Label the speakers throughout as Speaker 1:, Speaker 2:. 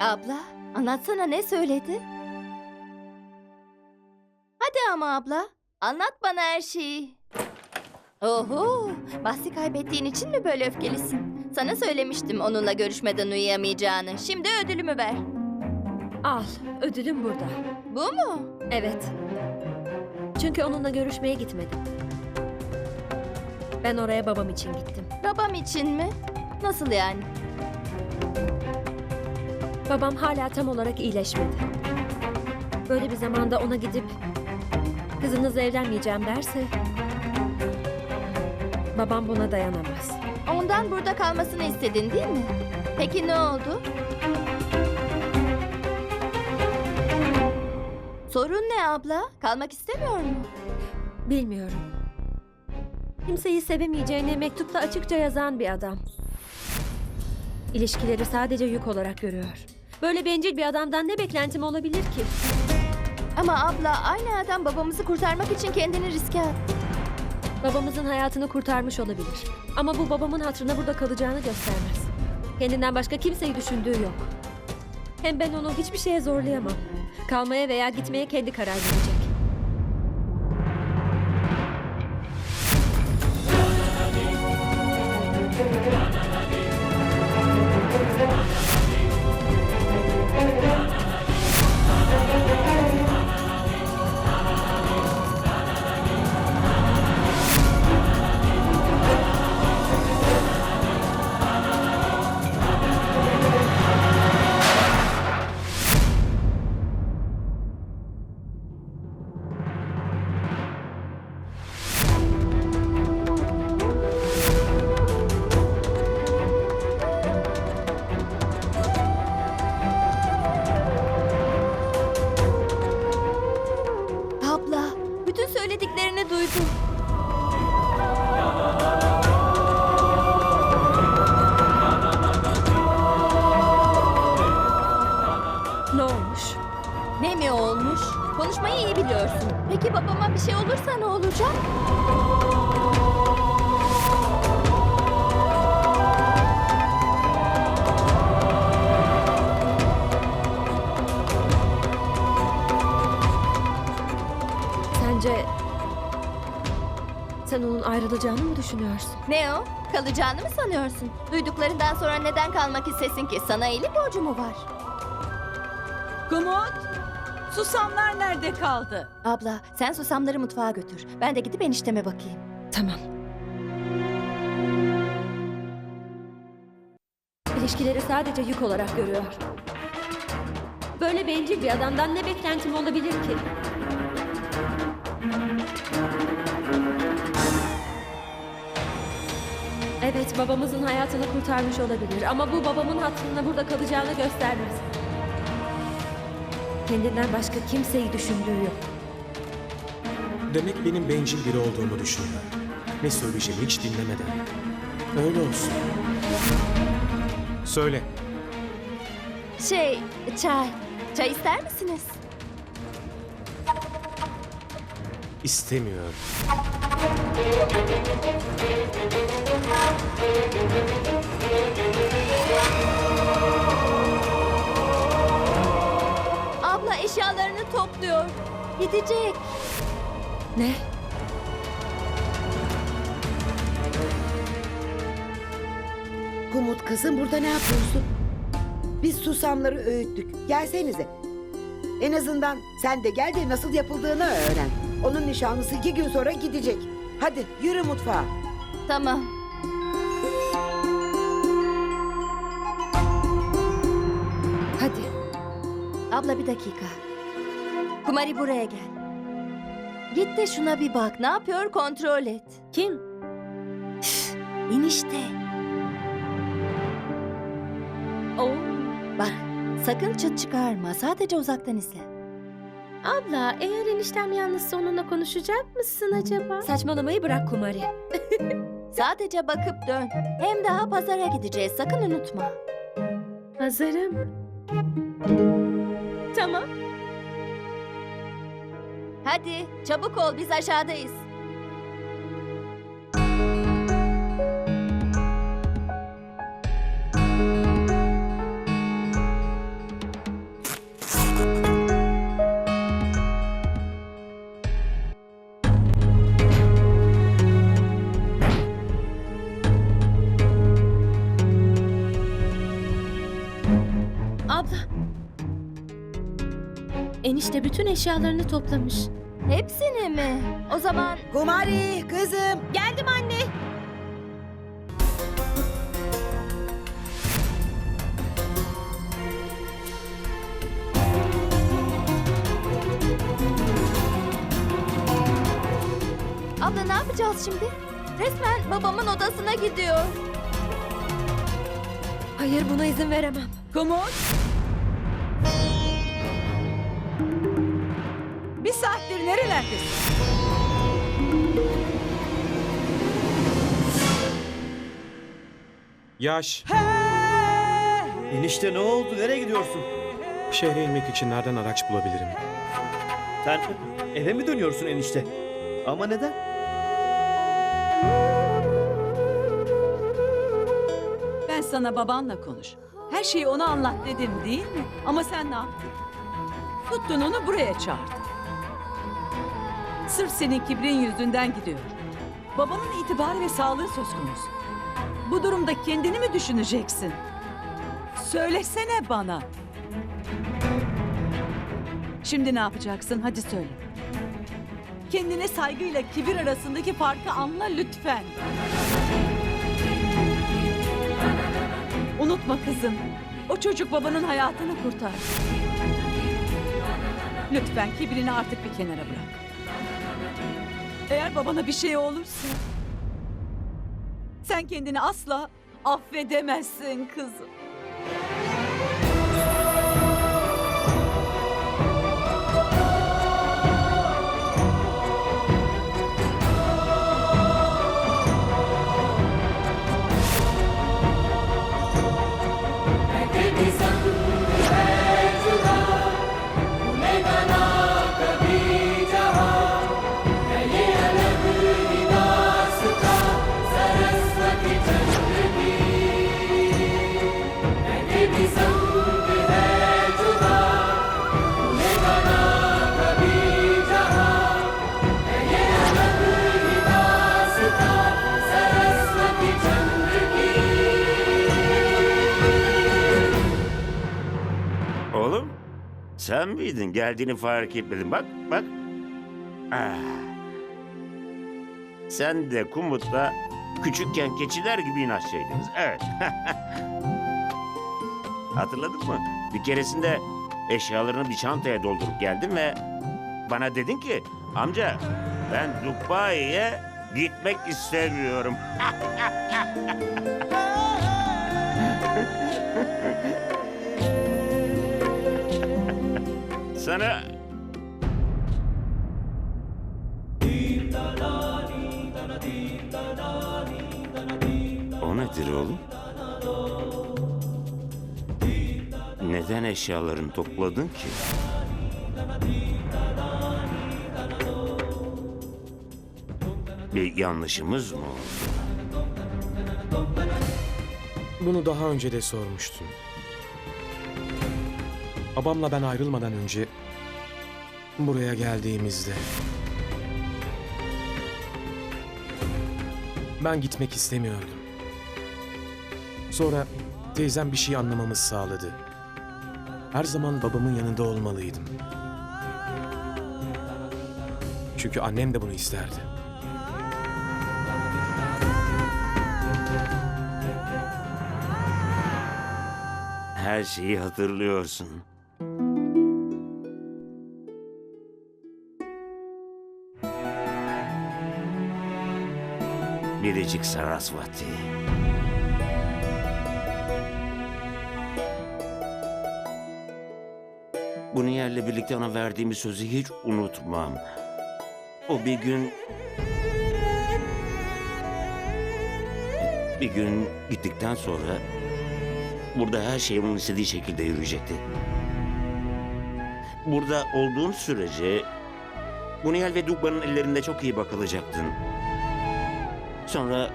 Speaker 1: Abla, anlatsana ne söyledi? Hadi ama abla, anlat bana her şeyi. Oho, bahsi kaybettiğin için mi böyle öfkelisin? Sana söylemiştim onunla görüşmeden uyuyamayacağını. Şimdi ödülümü ver.
Speaker 2: Al, ödülüm burada.
Speaker 1: Bu mu?
Speaker 2: Evet. Çünkü onunla görüşmeye gitmedim. Ben oraya babam için gittim.
Speaker 1: Babam için mi? Nasıl yani?
Speaker 2: Babam hala tam olarak iyileşmedi. Böyle bir zamanda ona gidip kızınızla evlenmeyeceğim derse babam buna dayanamaz.
Speaker 1: Ondan burada kalmasını istedin değil mi? Peki ne oldu? Sorun ne abla? Kalmak istemiyor mu?
Speaker 2: Bilmiyorum. Kimseyi sevemeyeceğini mektupta açıkça yazan bir adam. İlişkileri sadece yük olarak görüyor. Böyle bencil bir adamdan ne beklentim olabilir ki?
Speaker 1: Ama abla aynı adam babamızı kurtarmak için kendini riske attı.
Speaker 2: Babamızın hayatını kurtarmış olabilir. Ama bu babamın hatırına burada kalacağını göstermez. Kendinden başka kimseyi düşündüğü yok. Hem ben onu hiçbir şeye zorlayamam. Kalmaya veya gitmeye kendi karar verecek. Ne
Speaker 1: mi olmuş? Konuşmayı iyi biliyorsun. Peki babama bir şey olursa ne olacak?
Speaker 2: Sence sen onun ayrılacağını mı düşünüyorsun?
Speaker 1: Ne o? Kalacağını mı sanıyorsun? Duyduklarından sonra neden kalmak istesin ki? Sana iyilik borcu mu var?
Speaker 3: Gumut, susamlar nerede kaldı?
Speaker 1: Abla, sen susamları mutfağa götür. Ben de gidip enişteme bakayım.
Speaker 2: Tamam. İlişkileri sadece yük olarak görüyor. Böyle bencil bir adamdan ne beklentim olabilir ki? Evet, babamızın hayatını kurtarmış olabilir ama bu babamın hatırına burada kalacağını göstermez. Kendinden başka kimseyi düşündüğü yok.
Speaker 4: Demek benim bencil biri olduğumu düşünüyor. Ne söyleyeceğimi hiç dinlemeden. Öyle olsun. Söyle.
Speaker 1: Şey, çay. Çay ister misiniz?
Speaker 4: İstemiyorum.
Speaker 1: Topluyor. Gidecek.
Speaker 2: Ne?
Speaker 5: Kumut kızım burada ne yapıyorsun? Biz susamları öğüttük. Gelsenize. En azından sen de gel de nasıl yapıldığını öğren. Onun nişanlısı iki gün sonra gidecek. Hadi yürü mutfağa.
Speaker 1: Tamam.
Speaker 2: Hadi.
Speaker 1: Abla bir dakika. Kumari buraya gel. Git de şuna bir bak. Ne yapıyor kontrol et.
Speaker 2: Kim?
Speaker 1: İnişte.
Speaker 2: Oo.
Speaker 1: Bak sakın çıt çıkarma. Sadece uzaktan izle.
Speaker 6: Abla, eğer eniştem yalnızsa onunla konuşacak mısın acaba?
Speaker 2: Saçmalamayı bırak Kumari.
Speaker 1: Sadece bakıp dön. Hem daha pazara gideceğiz. Sakın unutma.
Speaker 6: Hazırım. Tamam.
Speaker 1: Hadi çabuk ol biz aşağıdayız.
Speaker 6: Enişte bütün eşyalarını toplamış.
Speaker 1: Hepsini mi? O zaman
Speaker 5: Kumari kızım.
Speaker 6: Geldim anne.
Speaker 1: abla ne yapacağız şimdi? Resmen babamın odasına gidiyor.
Speaker 2: Hayır buna izin veremem.
Speaker 3: Kumut. Nerelerdesin?
Speaker 4: Yaş,
Speaker 7: Enişte ne oldu? Nereye gidiyorsun?
Speaker 4: şehre inmek için nereden araç bulabilirim?
Speaker 7: Sen eve mi dönüyorsun enişte? Ama neden?
Speaker 3: Ben sana babanla konuş. Her şeyi ona anlat dedim değil mi? Ama sen ne yaptın? Tuttun onu buraya çağırdın. Sırf senin kibrin yüzünden gidiyor. Babanın itibarı ve sağlığı söz konusu. Bu durumda kendini mi düşüneceksin? Söylesene bana. Şimdi ne yapacaksın? Hadi söyle. Kendine saygıyla kibir arasındaki farkı anla lütfen. Unutma kızım. O çocuk babanın hayatını kurtar. Lütfen kibrini artık bir kenara bırak. Eğer babana bir şey olursa... Sen kendini asla affedemezsin kızım.
Speaker 8: Oğlum, sen miydin? Geldiğini fark etmedim. Bak, bak. Ah. Sen de Kumut'la küçükken keçiler gibi inatçıydınız. Evet. Hatırladın mı? Bir keresinde eşyalarını bir çantaya doldurup geldin ve bana dedin ki amca ben Dubai'ye gitmek istemiyorum. Sana O nedir oğlum? Neden eşyalarını topladın ki? Bir yanlışımız mı oldu?
Speaker 4: Bunu daha önce de sormuştun. Babamla ben ayrılmadan önce buraya geldiğimizde ben gitmek istemiyordum. Sonra teyzem bir şey anlamamızı sağladı. Her zaman babamın yanında olmalıydım. Çünkü annem de bunu isterdi.
Speaker 8: Her şeyi hatırlıyorsun. Biricik Sarasvati. Bunu yerle birlikte ona verdiğimiz sözü hiç unutmam. O bir gün... Bir gün gittikten sonra Burada her şey onun istediği şekilde yürüyecekti. Burada olduğun sürece Muniel ve Dugba'nın ellerinde çok iyi bakılacaktın. Sonra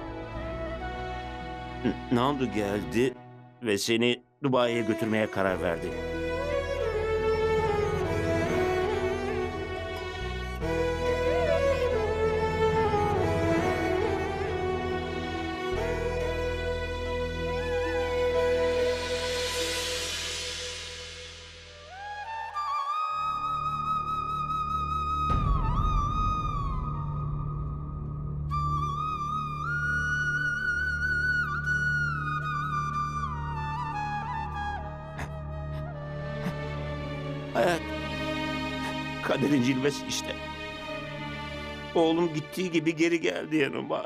Speaker 8: N- Nandu geldi ve seni Dubai'ye götürmeye karar verdi. Hayat kaderin cilvesi işte. Oğlum gittiği gibi geri geldi yanıma.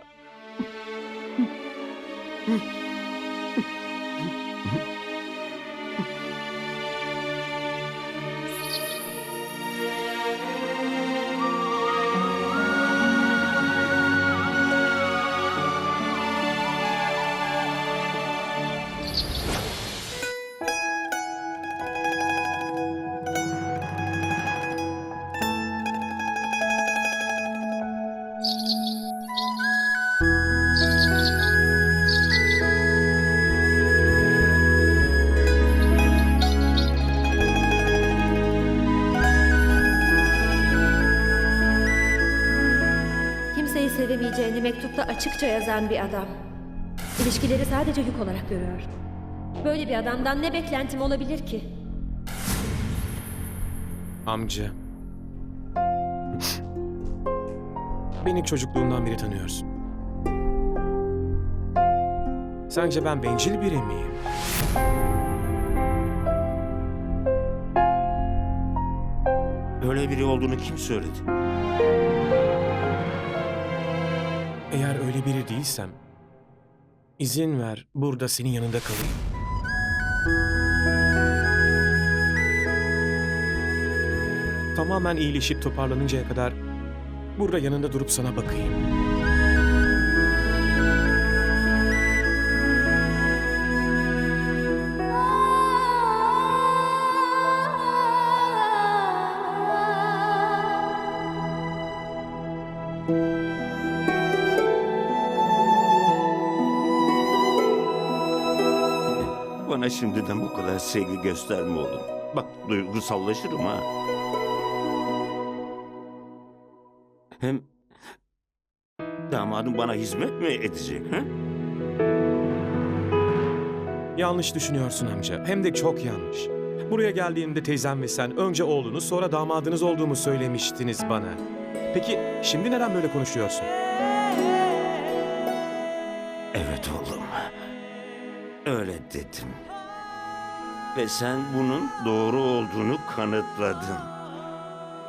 Speaker 2: Açıkça yazan bir adam. İlişkileri sadece yük olarak görüyor. Böyle bir adamdan ne beklentim olabilir ki?
Speaker 4: Amca. Beni çocukluğundan beri tanıyorsun. Sence ben bencil biri miyim?
Speaker 8: Öyle biri olduğunu kim söyledi?
Speaker 4: Eğer öyle biri değilsem, izin ver burada senin yanında kalayım. Tamamen iyileşip toparlanıncaya kadar burada yanında durup sana bakayım.
Speaker 8: Bana şimdiden bu kadar sevgi gösterme oğlum. Bak duygusallaşırım ha. Hem damadım bana hizmet mi edecek? Ha?
Speaker 4: Yanlış düşünüyorsun amca. Hem de çok yanlış. Buraya geldiğimde teyzem ve sen önce oğlunuz sonra damadınız olduğumu söylemiştiniz bana. Peki şimdi neden böyle konuşuyorsun?
Speaker 8: Öyle dedim. Ve sen bunun doğru olduğunu kanıtladın.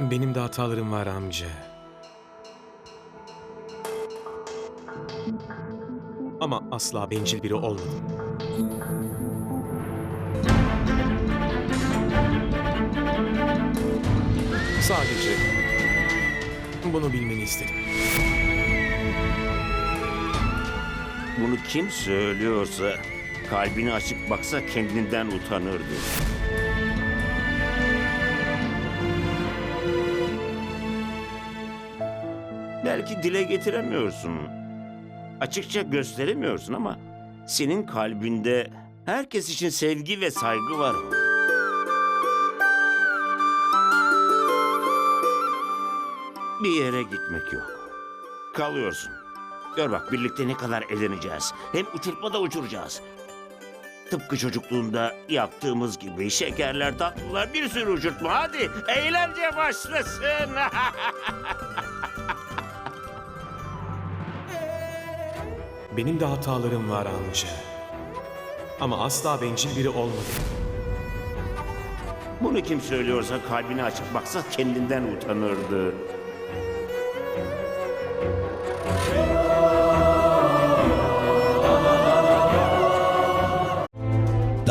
Speaker 4: Benim de hatalarım var amca. Ama asla bencil biri olmadım. Sadece bunu bilmeni istedim.
Speaker 8: Bunu kim söylüyorsa kalbini açıp baksa kendinden utanırdı. Belki dile getiremiyorsun. Açıkça gösteremiyorsun ama senin kalbinde herkes için sevgi ve saygı var. Bir yere gitmek yok. Kalıyorsun. Gör bak birlikte ne kadar eğleneceğiz. Hem uçurtma da uçuracağız. Tıpkı çocukluğunda yaptığımız gibi şekerler, tatlılar, bir sürü uçurtma. Hadi eğlence başlasın.
Speaker 4: Benim de hatalarım var amca. Ama asla bencil biri olmadım.
Speaker 8: Bunu kim söylüyorsa kalbini açıp baksa kendinden utanırdı.